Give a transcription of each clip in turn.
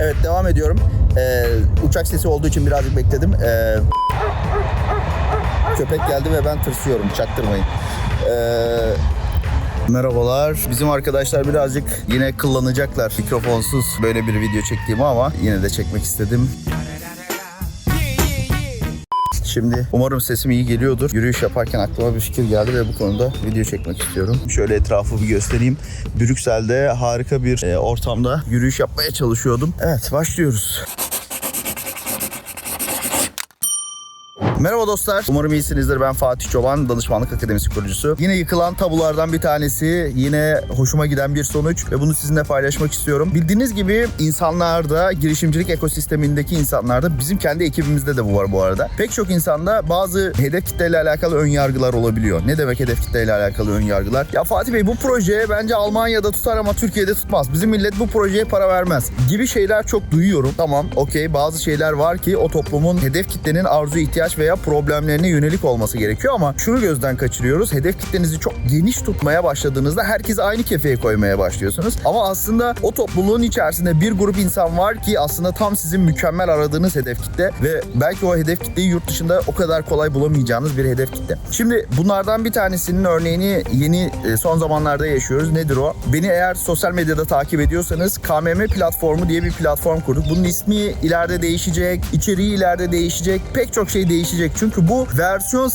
Evet devam ediyorum. Ee, uçak sesi olduğu için birazcık bekledim. Ee, köpek geldi ve ben tırsıyorum. Çaktırmayın. Ee, Merhabalar. Bizim arkadaşlar birazcık yine kullanacaklar mikrofonsuz böyle bir video çektiğimi ama yine de çekmek istedim. Şimdi umarım sesim iyi geliyordur. Yürüyüş yaparken aklıma bir fikir geldi ve bu konuda video çekmek istiyorum. Şöyle etrafı bir göstereyim. Brüksel'de harika bir e, ortamda yürüyüş yapmaya çalışıyordum. Evet başlıyoruz. Merhaba dostlar. Umarım iyisinizdir. Ben Fatih Çoban, Danışmanlık Akademisi kurucusu. Yine yıkılan tabulardan bir tanesi. Yine hoşuma giden bir sonuç ve bunu sizinle paylaşmak istiyorum. Bildiğiniz gibi insanlarda, girişimcilik ekosistemindeki insanlarda, bizim kendi ekibimizde de bu var bu arada. Pek çok insanda bazı hedef kitleyle alakalı ön yargılar olabiliyor. Ne demek hedef kitleyle alakalı ön yargılar? Ya Fatih Bey bu proje bence Almanya'da tutar ama Türkiye'de tutmaz. Bizim millet bu projeye para vermez gibi şeyler çok duyuyorum. Tamam, okey bazı şeyler var ki o toplumun hedef kitlenin arzu, ihtiyaç veya problemlerine yönelik olması gerekiyor ama şunu gözden kaçırıyoruz. Hedef kitlenizi çok geniş tutmaya başladığınızda herkesi aynı kefeye koymaya başlıyorsunuz. Ama aslında o topluluğun içerisinde bir grup insan var ki aslında tam sizin mükemmel aradığınız hedef kitle ve belki o hedef kitleyi yurt dışında o kadar kolay bulamayacağınız bir hedef kitle. Şimdi bunlardan bir tanesinin örneğini yeni e, son zamanlarda yaşıyoruz. Nedir o? Beni eğer sosyal medyada takip ediyorsanız KMM platformu diye bir platform kurduk. Bunun ismi ileride değişecek, içeriği ileride değişecek, pek çok şey değişecek. Çünkü bu versiyon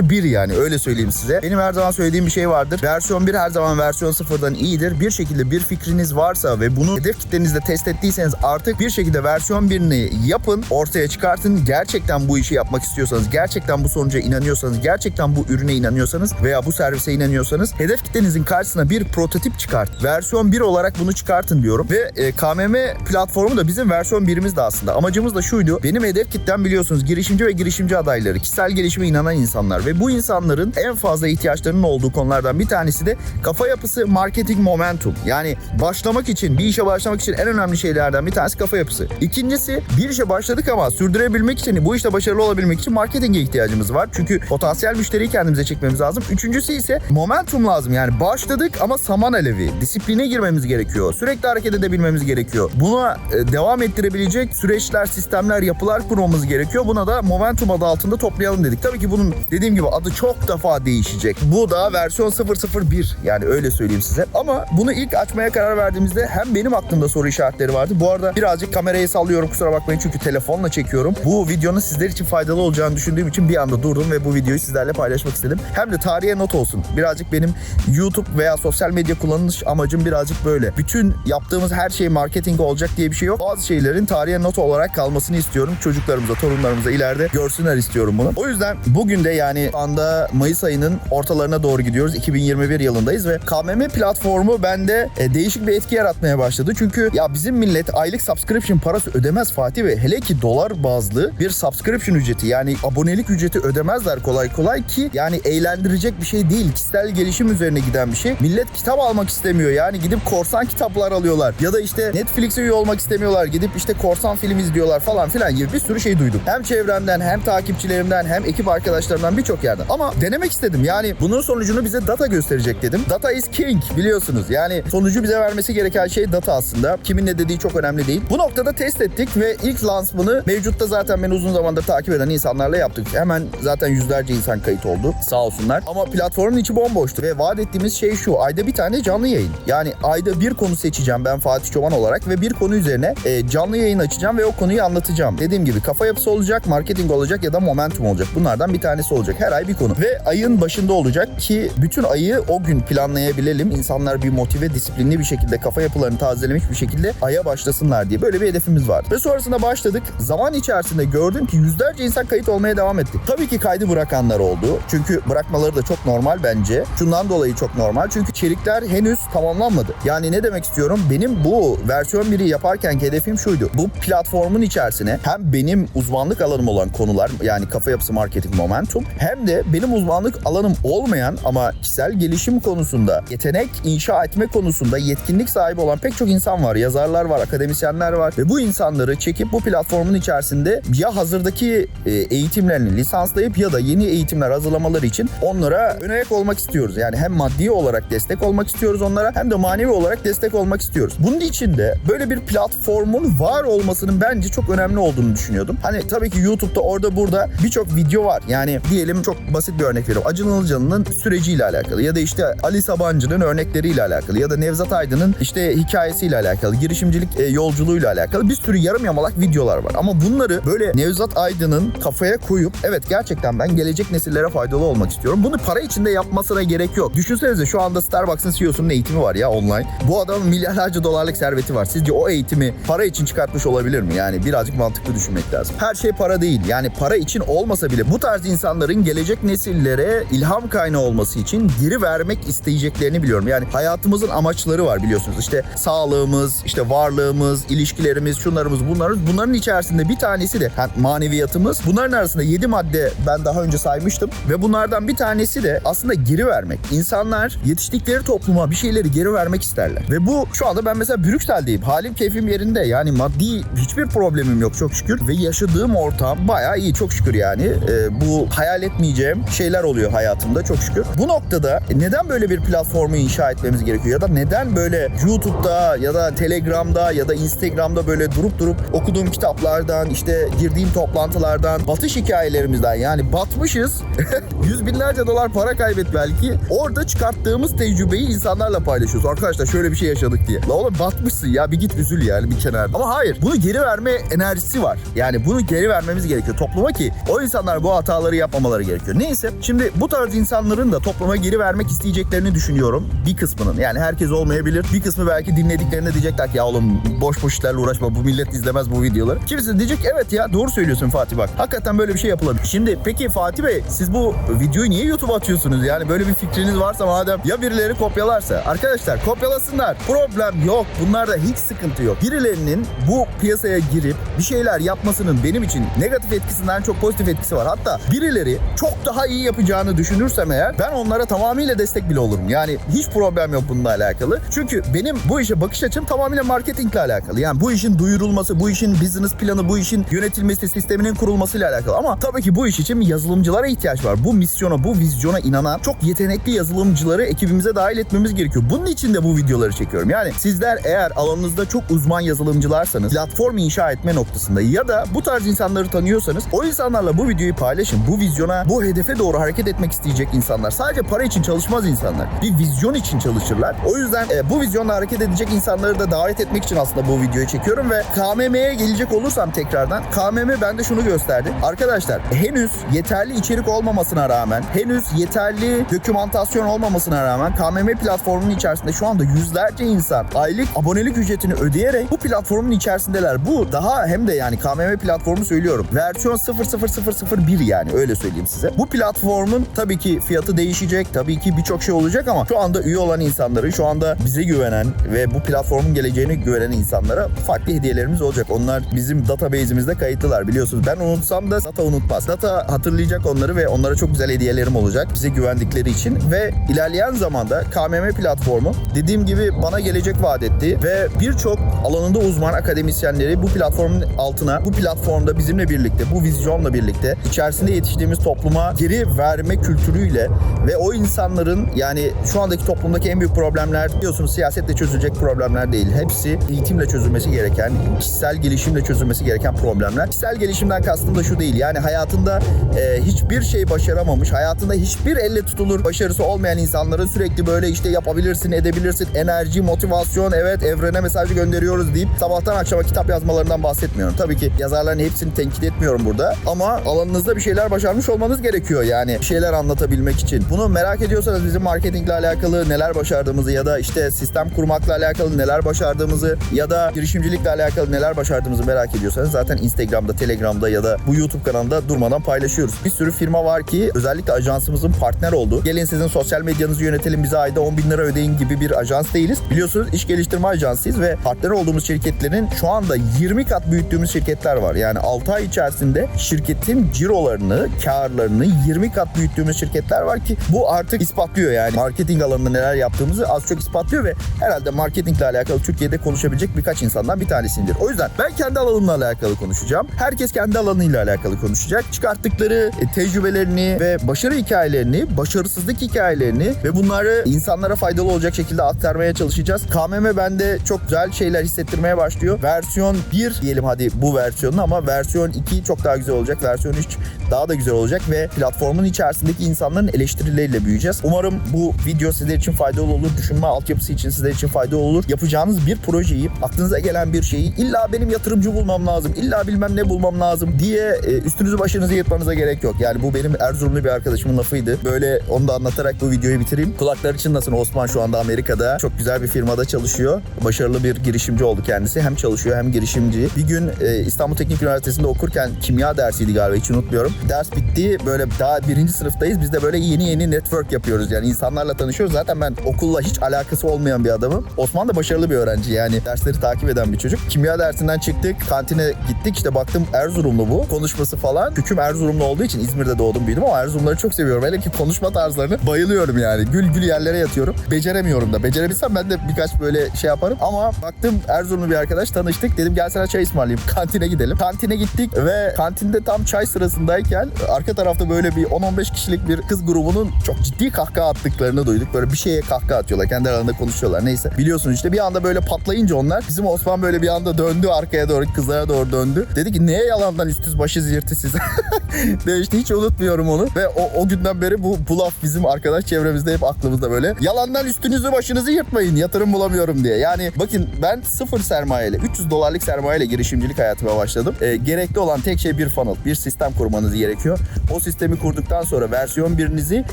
0001 yani öyle söyleyeyim size. Benim her zaman söylediğim bir şey vardır. Versiyon 1 her zaman versiyon 0'dan iyidir. Bir şekilde bir fikriniz varsa ve bunu hedef kitlenizde test ettiyseniz artık bir şekilde versiyon 1'ini yapın, ortaya çıkartın. Gerçekten bu işi yapmak istiyorsanız, gerçekten bu sonuca inanıyorsanız, gerçekten bu ürüne inanıyorsanız veya bu servise inanıyorsanız hedef kitlenizin karşısına bir prototip çıkart. Versiyon 1 olarak bunu çıkartın diyorum. Ve e, KMM platformu da bizim versiyon 1'imiz de aslında. Amacımız da şuydu. Benim hedef kitlem biliyorsunuz girişimci ve girişimci adayları, kişisel gelişime inanan insanlar ve bu insanların en fazla ihtiyaçlarının olduğu konulardan bir tanesi de kafa yapısı, marketing momentum. Yani başlamak için, bir işe başlamak için en önemli şeylerden bir tanesi kafa yapısı. İkincisi bir işe başladık ama sürdürebilmek için, bu işte başarılı olabilmek için marketinge ihtiyacımız var. Çünkü potansiyel müşteriyi kendimize çekmemiz lazım. Üçüncüsü ise momentum lazım. Yani başladık ama saman alevi. Disipline girmemiz gerekiyor. Sürekli hareket edebilmemiz gerekiyor. Buna e, devam ettirebilecek süreçler, sistemler, yapılar kurmamız gerekiyor. Buna da momentum adı altında toplayalım dedik. Tabii ki bunun dediğim gibi adı çok defa değişecek. Bu da versiyon 001 yani öyle söyleyeyim size. Ama bunu ilk açmaya karar verdiğimizde hem benim aklımda soru işaretleri vardı. Bu arada birazcık kamerayı sallıyorum kusura bakmayın çünkü telefonla çekiyorum. Bu videonun sizler için faydalı olacağını düşündüğüm için bir anda durdum ve bu videoyu sizlerle paylaşmak istedim. Hem de tarihe not olsun. Birazcık benim YouTube veya sosyal medya kullanış amacım birazcık böyle. Bütün yaptığımız her şey marketing olacak diye bir şey yok. Bazı şeylerin tarihe not olarak kalmasını istiyorum. Çocuklarımıza, torunlarımıza ileride görsünler istiyorum bunu. O yüzden bugün de yani anda Mayıs ayının ortalarına doğru gidiyoruz. 2021 yılındayız ve KMM platformu bende e, değişik bir etki yaratmaya başladı. Çünkü ya bizim millet aylık subscription parası ödemez Fatih Bey. Hele ki dolar bazlı bir subscription ücreti yani abonelik ücreti ödemezler kolay kolay ki yani eğlendirecek bir şey değil. Kişisel gelişim üzerine giden bir şey. Millet kitap almak istemiyor. Yani gidip korsan kitaplar alıyorlar. Ya da işte Netflix'e üye olmak istemiyorlar. Gidip işte korsan film izliyorlar falan filan gibi bir sürü şey duydum. Hem çevremden hem takipçilerimden hem ekip arkadaşlarımdan birçok yerden. Ama denemek istedim. Yani bunun sonucunu bize data gösterecek dedim. Data is king biliyorsunuz. Yani sonucu bize vermesi gereken şey data aslında. Kimin ne dediği çok önemli değil. Bu noktada test ettik ve ilk lansmanı mevcutta zaten beni uzun zamandır takip eden insanlarla yaptık. Hemen zaten yüzlerce insan kayıt oldu. Sağ olsunlar. Ama platformun içi bomboştu ve vaat ettiğimiz şey şu. Ayda bir tane canlı yayın. Yani ayda bir konu seçeceğim ben Fatih Çoban olarak ve bir konu üzerine e, canlı yayın açacağım ve o konuyu anlatacağım. Dediğim gibi kafa yapısı olacak, marketing olacak ya da momentum olacak. Bunlardan bir tanesi olacak. Her ay bir konu. Ve ayın başında olacak ki bütün ayı o gün planlayabilelim. İnsanlar bir motive, disiplinli bir şekilde kafa yapılarını tazelemiş bir şekilde aya başlasınlar diye böyle bir hedefimiz var. Ve sonrasında başladık. Zaman içerisinde gördüm ki yüzlerce insan kayıt olmaya devam etti. Tabii ki kaydı bırakanlar oldu. Çünkü bırakmaları da çok normal bence. Şundan dolayı çok normal. Çünkü içerikler henüz tamamlanmadı. Yani ne demek istiyorum? Benim bu versiyon 1'i yaparken hedefim şuydu. Bu platformun içerisine hem benim uzmanlık alanım olan konular tool'lar yani kafa yapısı marketing momentum hem de benim uzmanlık alanım olmayan ama kişisel gelişim konusunda yetenek inşa etme konusunda yetkinlik sahibi olan pek çok insan var. Yazarlar var, akademisyenler var ve bu insanları çekip bu platformun içerisinde ya hazırdaki e, eğitimlerini lisanslayıp ya da yeni eğitimler hazırlamaları için onlara önayak olmak istiyoruz. Yani hem maddi olarak destek olmak istiyoruz onlara hem de manevi olarak destek olmak istiyoruz. Bunun için de böyle bir platformun var olmasının bence çok önemli olduğunu düşünüyordum. Hani tabii ki YouTube'da orada burada birçok video var. Yani diyelim çok basit bir örnek veriyorum. Acun Ilıcalı'nın süreciyle alakalı ya da işte Ali Sabancı'nın örnekleriyle alakalı ya da Nevzat Aydın'ın işte hikayesiyle alakalı, girişimcilik e, yolculuğuyla alakalı bir sürü yarım yamalak videolar var. Ama bunları böyle Nevzat Aydın'ın kafaya koyup evet gerçekten ben gelecek nesillere faydalı olmak istiyorum. Bunu para içinde yapmasına gerek yok. Düşünsenize şu anda Starbucks'ın CEO'sunun eğitimi var ya online. Bu adamın milyarlarca dolarlık serveti var. Sizce o eğitimi para için çıkartmış olabilir mi? Yani birazcık mantıklı düşünmek lazım. Her şey para değil. Yani para için olmasa bile bu tarz insanların gelecek nesillere ilham kaynağı olması için geri vermek isteyeceklerini biliyorum. Yani hayatımızın amaçları var biliyorsunuz. İşte sağlığımız, işte varlığımız, ilişkilerimiz, şunlarımız, bunlarımız. Bunların içerisinde bir tanesi de yani maneviyatımız. Bunların arasında 7 madde ben daha önce saymıştım ve bunlardan bir tanesi de aslında geri vermek. İnsanlar yetiştikleri topluma bir şeyleri geri vermek isterler. Ve bu şu anda ben mesela Brüksel'deyim. Halim keyfim yerinde. Yani maddi hiçbir problemim yok çok şükür. Ve yaşadığım ortam bayağı iyi çok şükür yani. Ee, bu hayal etmeyeceğim şeyler oluyor hayatımda çok şükür. Bu noktada neden böyle bir platformu inşa etmemiz gerekiyor? Ya da neden böyle YouTube'da ya da Telegram'da ya da Instagram'da böyle durup durup okuduğum kitaplardan işte girdiğim toplantılardan batış hikayelerimizden yani batmışız. Yüz binlerce dolar para kaybet belki. Orada çıkarttığımız tecrübeyi insanlarla paylaşıyoruz. Arkadaşlar şöyle bir şey yaşadık diye. La oğlum batmışsın ya bir git üzül yani bir kenarda. Ama hayır bunu geri verme enerjisi var. Yani bunu geri vermemiz gerekiyor topluma ki o insanlar bu hataları yapmamaları gerekiyor. Neyse şimdi bu tarz insanların da topluma geri vermek isteyeceklerini düşünüyorum. Bir kısmının yani herkes olmayabilir. Bir kısmı belki dinlediklerinde diyecekler ki ya oğlum boş boş işlerle uğraşma bu millet izlemez bu videoları. Kimisi diyecek evet ya doğru söylüyorsun Fatih bak. Hakikaten böyle bir şey yapılabilir. Şimdi peki Fatih Bey siz bu videoyu niye YouTube'a atıyorsunuz? Yani böyle bir fikriniz varsa madem ya birileri kopyalarsa. Arkadaşlar kopyalasınlar. Problem yok. Bunlarda hiç sıkıntı yok. Birilerinin bu piyasaya girip bir şeyler yapmasının benim için negatif etkisinden çok pozitif etkisi var. Hatta birileri çok daha iyi yapacağını düşünürsem eğer ben onlara tamamıyla destek bile olurum. Yani hiç problem yok bununla alakalı. Çünkü benim bu işe bakış açım tamamıyla marketingle alakalı. Yani bu işin duyurulması, bu işin business planı, bu işin yönetilmesi, sisteminin kurulmasıyla alakalı. Ama tabii ki bu iş için yazılımcılara ihtiyaç var. Bu misyona, bu vizyona inanan çok yetenekli yazılımcıları ekibimize dahil etmemiz gerekiyor. Bunun için de bu videoları çekiyorum. Yani sizler eğer alanınızda çok uzman yazılımcılarsanız platform inşa etme noktasında ya da bu tarz insanları tanıyorsanız o insanlarla bu videoyu paylaşın. Bu vizyona, bu hedefe doğru hareket etmek isteyecek insanlar. Sadece para için çalışmaz insanlar. Bir vizyon için çalışırlar. O yüzden e, bu vizyonla hareket edecek insanları da davet etmek için aslında bu videoyu çekiyorum ve KMM'ye gelecek olursam tekrardan KMM bende şunu gösterdi. Arkadaşlar henüz yeterli içerik olmamasına rağmen, henüz yeterli dokümantasyon olmamasına rağmen KMM platformunun içerisinde şu anda yüzlerce insan aylık abonelik ücretini ödeyerek bu platformun içerisindeler. Bu daha hem de yani KMM platformu söylüyorum. Versiyon 00001 yani öyle söyleyeyim size. Bu platformun tabii ki fiyatı değişecek. Tabii ki birçok şey olacak ama şu anda üye olan insanları, şu anda bize güvenen ve bu platformun geleceğine güvenen insanlara farklı hediyelerimiz olacak. Onlar bizim database'imizde kayıtlılar biliyorsunuz. Ben unutsam da data unutmaz. Data hatırlayacak onları ve onlara çok güzel hediyelerim olacak bize güvendikleri için ve ilerleyen zamanda KMM platformu dediğim gibi bana gelecek vaat etti ve birçok alanında uzman akademisyenleri bu platformun altına bu platformda bizimle birlikte bu vizyonla birlikte içerisinde yetiştiğimiz topluma geri verme kültürüyle ve o insanların yani şu andaki toplumdaki en büyük problemler biliyorsunuz siyasetle çözülecek problemler değil. Hepsi eğitimle çözülmesi gereken, kişisel gelişimle çözülmesi gereken problemler. Kişisel gelişimden kastım da şu değil. Yani hayatında e, hiçbir şey başaramamış, hayatında hiçbir elle tutulur başarısı olmayan insanların sürekli böyle işte yapabilirsin, edebilirsin, enerji, motivasyon, evet evrene mesajı gönderiyoruz deyip sabahtan akşama kitap yazmalarından bahsetmiyorum. Tabii ki yazarların hepsini tenkit etmiyorum burada ama alanınızda bir şeyler başarmış olmanız gerekiyor yani şeyler anlatabilmek için. Bunu merak ediyorsanız bizim marketingle alakalı neler başardığımızı ya da işte sistem kurmakla alakalı neler başardığımızı ya da girişimcilikle alakalı neler başardığımızı merak ediyorsanız zaten Instagram'da, Telegram'da ya da bu YouTube kanalında durmadan paylaşıyoruz. Bir sürü firma var ki özellikle ajansımızın partner olduğu. Gelin sizin sosyal medyanızı yönetelim bize ayda 10 bin lira ödeyin gibi bir ajans değiliz. Biliyorsunuz iş geliştirme ajansıyız ve partner olduğumuz şirketlerin şu anda 20 kat büyüttüğümüz şirketler var. Yani 6 ay içerisinde içerisinde şirketin cirolarını, karlarını 20 kat büyüttüğümüz şirketler var ki bu artık ispatlıyor yani. Marketing alanında neler yaptığımızı az çok ispatlıyor ve herhalde marketingle alakalı Türkiye'de konuşabilecek birkaç insandan bir tanesindir. O yüzden ben kendi alanımla alakalı konuşacağım. Herkes kendi alanıyla alakalı konuşacak. Çıkarttıkları e, tecrübelerini ve başarı hikayelerini, başarısızlık hikayelerini ve bunları insanlara faydalı olacak şekilde aktarmaya çalışacağız. KMM bende çok güzel şeyler hissettirmeye başlıyor. Versiyon 1 diyelim hadi bu versiyonu ama versiyon 2 çok daha güzel olacak. Versiyon 3 daha da güzel olacak ve platformun içerisindeki insanların eleştirileriyle büyüyeceğiz. Umarım bu video sizler için faydalı olur. Düşünme altyapısı için sizler için faydalı olur. Yapacağınız bir projeyi, aklınıza gelen bir şeyi illa benim yatırımcı bulmam lazım, illa bilmem ne bulmam lazım diye e, üstünüzü başınızı yırtmanıza gerek yok. Yani bu benim Erzurumlu bir arkadaşımın lafıydı. Böyle onu da anlatarak bu videoyu bitireyim. Kulakları çınlasın Osman şu anda Amerika'da. Çok güzel bir firmada çalışıyor. Başarılı bir girişimci oldu kendisi. Hem çalışıyor hem girişimci. Bir gün e, İstanbul Teknik Üniversitesi'nde okurken kimya dersiydi galiba hiç unutmuyorum. Ders bitti böyle daha birinci sınıftayız. Biz de böyle yeni yeni network yapıyoruz. Yani insanlarla tanışıyoruz. Zaten ben okulla hiç alakası olmayan bir adamım. Osman da başarılı bir öğrenci yani. Dersleri takip eden bir çocuk. Kimya dersinden çıktık. Kantine gittik. İşte baktım Erzurumlu bu. Konuşması falan. Küküm Erzurumlu olduğu için İzmir'de doğdum büyüdüm ama Erzurumları çok seviyorum. Hele ki konuşma tarzlarını bayılıyorum yani. Gül gül yerlere yatıyorum. Beceremiyorum da. Becerebilsem ben de birkaç böyle şey yaparım. Ama baktım Erzurumlu bir arkadaş tanıştık. Dedim gel sana çay ısmarlayayım. Kantine gidelim. Kantine gittik ve kantinde tam çay sırasındayken arka tarafta böyle bir 10-15 kişilik bir kız grubunun çok ciddi kahkaha attıklarını duyduk. Böyle bir şeye kahkaha atıyorlar. Kendi aralarında konuşuyorlar. Neyse. Biliyorsun işte bir anda böyle patlayınca onlar bizim Osman böyle bir anda döndü arkaya doğru kızlara doğru döndü. Dedi ki neye yalandan üstüz başı zirti size. Demişti hiç unutmuyorum onu. Ve o, o günden beri bu, bu laf bizim arkadaş çevremizde hep aklımızda böyle. Yalandan üstünüzü başınızı yırtmayın yatırım bulamıyorum diye. Yani bakın ben sıfır sermayeyle 300 dolarlık sermayeyle girişimcilik hayatıma başladım. Ee, gerekli olan tek şey bir funnel. Bir sistem kurmanız gerekiyor. O sistemi kurduktan sonra versiyon birinizi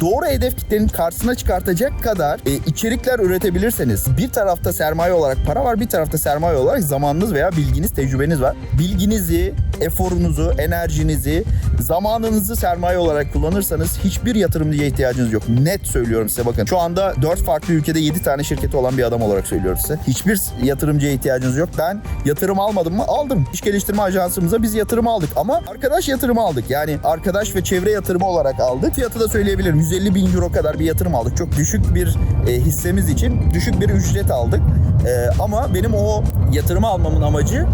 doğru hedef kitlenin karşısına çıkartacak kadar e, içerikler üretebilirseniz bir tarafta sermaye olarak para var bir tarafta sermaye olarak zamanınız veya bilginiz tecrübeniz var. Bilginizi, eforunuzu, enerjinizi, zamanınızı sermaye olarak kullanırsanız hiçbir yatırımcıya ihtiyacınız yok. Net söylüyorum size bakın. Şu anda 4 farklı ülkede 7 tane şirketi olan bir adam olarak söylüyorum size. Hiçbir yatırımcıya ihtiyacınız yok. Ben yatırım almadım mı? Aldım. İş geliştirme ajansımıza biz yatırım aldık ama arkadaş yatırımı aldık. Yani arkadaş ve çevre yatırımı olarak aldık. Fiyatı da söyleyebilirim. 150 bin euro kadar bir yatırım aldık. Çok düşük bir e, hissemiz için düşük bir ücret aldık. E, ama benim o yatırımı almamın amacı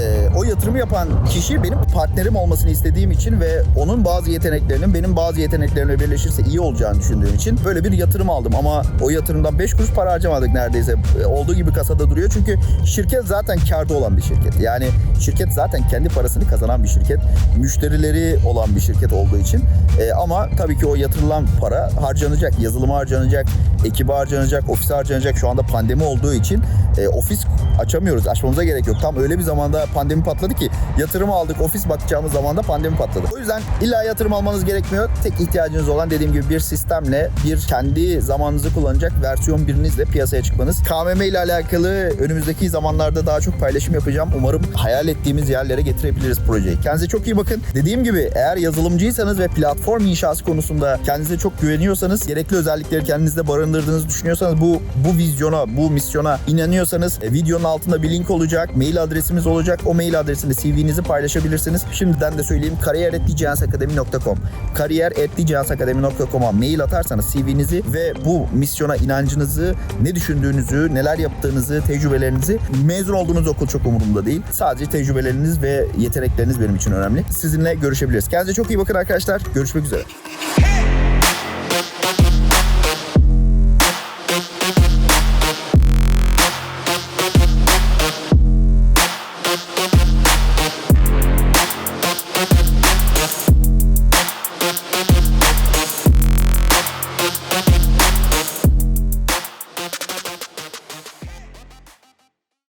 e, o yatırımı yapan kişi benim partnerim olmasını istediğim için ve onun bazı yeteneklerinin benim bazı yeteneklerimle birleşirse iyi olacağını düşündüğüm için böyle bir yatırım aldım. Ama o yatırımdan 5 kuruş para harcamadık neredeyse. E, Olduğu gibi kasada duruyor. Çünkü şirket zaten karda olan bir şirket. Yani şirket zaten kendi parasını kazanan bir şirket. Müşterileri olan bir şirket olduğu için. E, ama tabii ki o yatırılan para harcanacak. Yazılıma harcanacak, ekibe harcanacak, ofise harcanacak. Şu anda pandemi olduğu için e, ofis açamıyoruz. Açmamıza gerek yok. Tam öyle bir zamanda pandemi patladı ki yatırım aldık, ofis bakacağımız zamanda pandemi patladı. O yüzden illa yatırım almanız gerekmiyor. Tek ihtiyacınız olan dediğim gibi bir sistemle, bir kendi zamanınızı kullanacak versiyon birinizle piyasaya çıkmanız. KMM ile alakalı önümüzdeki zamanlarda daha çok paylaşım yapacağım. Umarım hayal ettiğimiz yerlere getirebiliriz projeyi. Kendinize çok iyi bakın. Dediğim gibi eğer yazılımcıysanız ve platform inşası konusunda kendinize çok güveniyorsanız, gerekli özellikleri kendinizde barındırdığınızı düşünüyorsanız bu bu vizyona, bu misyona inanıyorsanız e, videonun altında bir link olacak, mail adresimiz olacak. O mail adresinde CV'nizi paylaşabilirsiniz. Şimdiden de söyleyeyim kariyer.cihansakademi.com kariyer.cihansakademi.com'a mail atarsanız CV'nizi ve bu misyona inancınızı, ne düşündüğünüzü, neler yaptığınızı, tecrübelerinizi mezun olduğunuz okul çok umurumda değil. Sadece tecrübeleriniz ve yetenekleriniz benim için önemli. Sizinle görüşebiliriz. Kendinize çok iyi bakın arkadaşlar. Görüşmek üzere.